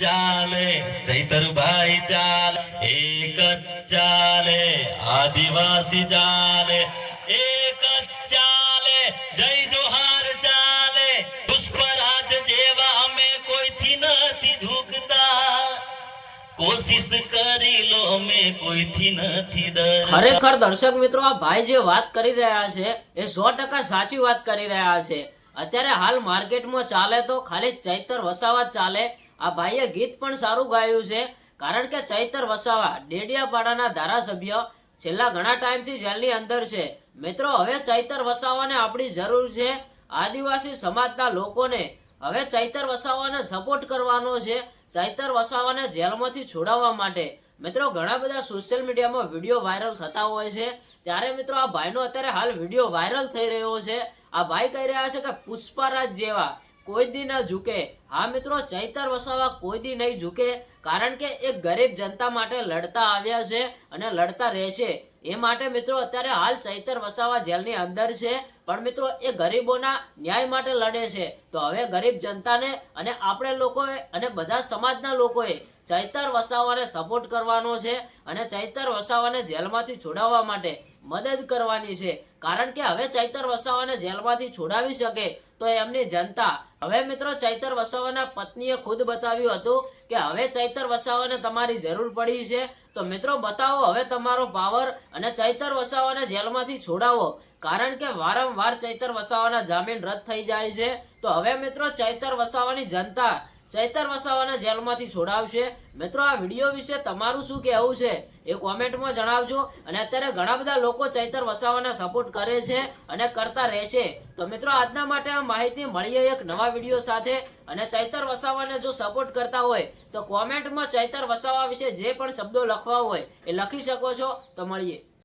ચાલે, ચૈતરભાઈ ચાલે, એક ચાલે, આદિવાસી ચાલે, એક ચાલે, જય જોહાર ચાલે, પુષ્પરાજ જેવા અમે કોઈથી નથી ઝૂકતા. કોશિશ કરી લો, અમે કોઈથી નથી ખરેખર દર્શક મિત્રો, આ ભાઈ જે વાત કરી રહ્યા છે, એ સો ટકા સાચી વાત કરી રહ્યા છે. અત્યારે હાલ માર્કેટમાં ચાલે તો ખાલી ચૈતર વસાવા ચાલે આ ભાઈએ ગીત પણ સારું ગાયું છે. કારણ કે ચૈતર વસાવા, ડેડિયાપાડાના ધારાસભ્ય, છેલ્લા ઘણા ટાઈમથી જેલની અંદર છે. મિત્રો, હવે ચૈતર વસાવાને આપણી જરૂર છે આદિવાસી સમાજના લોકોને. હવે ચૈતર વસાવાને સપોર્ટ કરવાનો છે, ચૈતર વસાવાને જેલમાંથી છોડાવવા માટે. મિત્રો, ઘણા બધા સોશિયલ મીડિયામાં વીડિયો વાયરલ થતા હોય છે. ત્યારે મિત્રો, આ ભાઈનો અત્યારે હાલ વીડિયો વાયરલ થઈ રહ્યો છે. આ ભાઈ કહી રહ્યા છે કે પુષ્પારાજ જેવા. કોઈ દી ન ઝૂકે. હા મિત્રો, ચૈતર વસાવા કોઈ દી નહીં ઝૂકે, કારણ કે એ ગરીબ જનતા માટે લડતા આવ્યા છે અને લડતા રહેશે. એ માટે મિત્રો, અત્યારે હાલ ચૈતર વસાવા જેલની અંદર છે, પણ મિત્રો, એ ગરીબોના ન્યાય માટે લડે છે. તો હવે ગરીબ જનતાને અને આપણે લોકોએ અને બધા સમાજના લોકોએ ચૈતર વસાવાને સપોર્ટ કરવાનો છે અને ચૈતર વસાવાને જેલમાંથી છોડાવવા માટે મદદ કરવાની છે. કારણ કે હવે ચૈતર વસાવાને જેલમાંથી છોડાવી શકે તો એમની જનતા, હવે મિત્રો ચૈતર વસાવાના પત્નીએ ખુદ બતાવ્યું હતું કે હવે ચૈતર વસાવાને તમારી જરૂર પડી છે. તો મિત્રો બતાવો હવે તમારો પાવર અને ચૈતર વસાવાને જેલમાંથી છોડાવો. કારણ કે વારંવાર ચૈતર વસાવાના જામીન રદ થઈ જાય છે. તો હવે મિત્રો ચૈતર વસાવાની જનતા ચૈતર વસાવાને જેલમાંથી છોડાવશે. મિત્રો, આ વીડિયો વિશે તમારું શું કહેવું છે એ કોમેન્ટમાં જણાવજો. અને અત્યારે ઘણા બધા લોકો ચૈતર વસાવાને સપોર્ટ કરે છે અને કરતા રહેશે. તો મિત્રો, આજના માટે આ માહિતી મળીએ એક નવા વીડિયો સાથે. અને ચૈતર વસાવાને જો સપોર્ટ કરતા હોય, તો કોમેન્ટમાં ચૈતર વસાવા વિશે જે પણ શબ્દો લખવા હોય એ લખી શકો છો. તો મળીએ.